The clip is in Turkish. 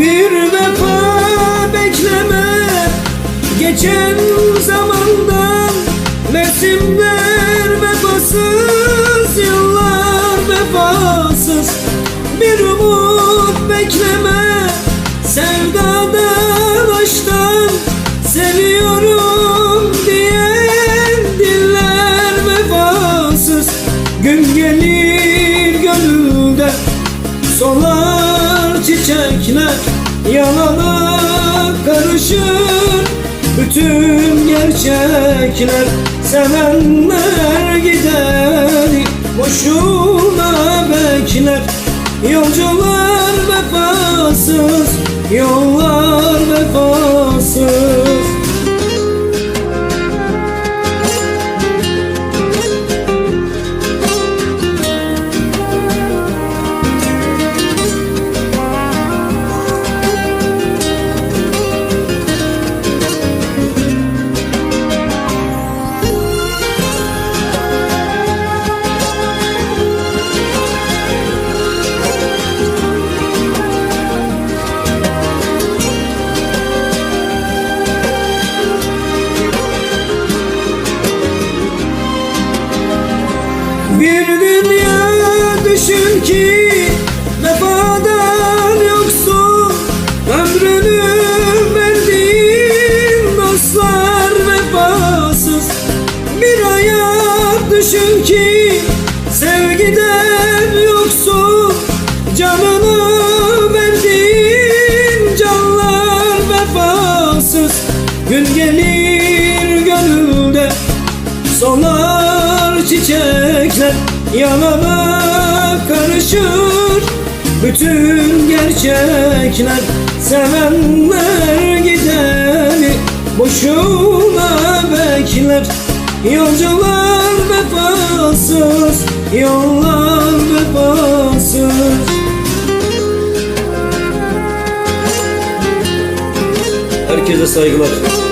Bir vefa bekleme. Geçen zamandan Mevsimler vefasız Yıllar vefasız. Bir umut bekleme. Sevdadan aşktan Seviyorum. Yalana karışır Bütün gerçekler. Sevenler gider Boşuna bekler. Yolcular vefasız Yollar vefasız Bir dünya düşün ki vefadan yoksun. Ömrünü verdiğin dostlar vefasız. Bir hayat düşün ki sevgiden yoksun. Canını verdiğin canlar vefasız. Gün gelir gönülde Solar çiçekler yanana karışır. Bütün gerçekler sevenler gideni Boşuna bekler. Yolcular vefasız Yollar vefasız. Herkese saygılar.